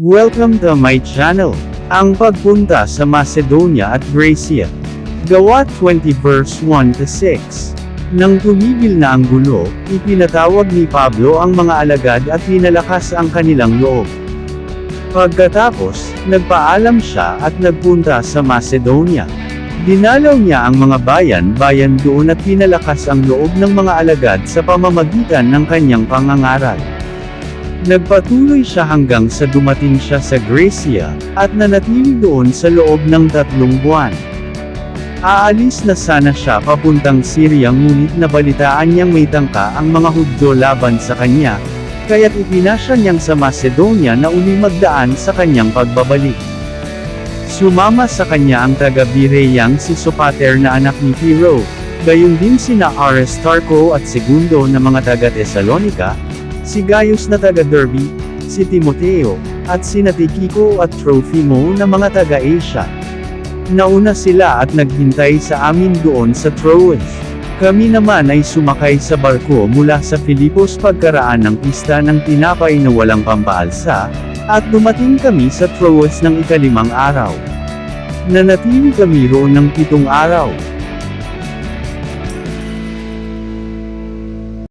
Welcome to my channel. Ang pagpunta sa Macedonia at Gracia. Gawa 20 verse 1 to 6. Nang tumigil na ang gulo, ipinatawag ni Pablo ang mga alagad at pinalakas ang kanilang loob. Pagkatapos, nagpaalam siya at nagpunta sa Macedonia. Dinalaw niya ang mga bayan-bayan doon at pinalakas ang loob ng mga alagad sa pamamagitan ng kanyang pangangaral. Nagpatuloy siya hanggang sa dumating siya sa Gracia, at nanatili doon sa loob ng tatlong buwan. Aalis na sana siya papuntang Syria ngunit nabalitaan niyang may tangka ang mga Hudyo laban sa kanya, kaya't ipinasya niyang sa Macedonia na uli magdaan sa kanyang pagbabalik. Sumama sa kanya ang taga-Bireyang si Sopater na anak ni Piro, gayon din sina Aristarco at Segundo na mga taga-Tesalonika, si Gaius na taga-Derby, si Timoteo, at sina Tikiko at Tropimo na mga taga-Asia. Nauna sila at naghintay sa amin doon sa Troas. Kami naman ay sumakay sa barko mula sa Filipos pagkaraan ng pista ng tinapay na walang pampaalsa, at dumating kami sa Troas ng ikalimang araw. Nanatili kami roon ng pitong araw.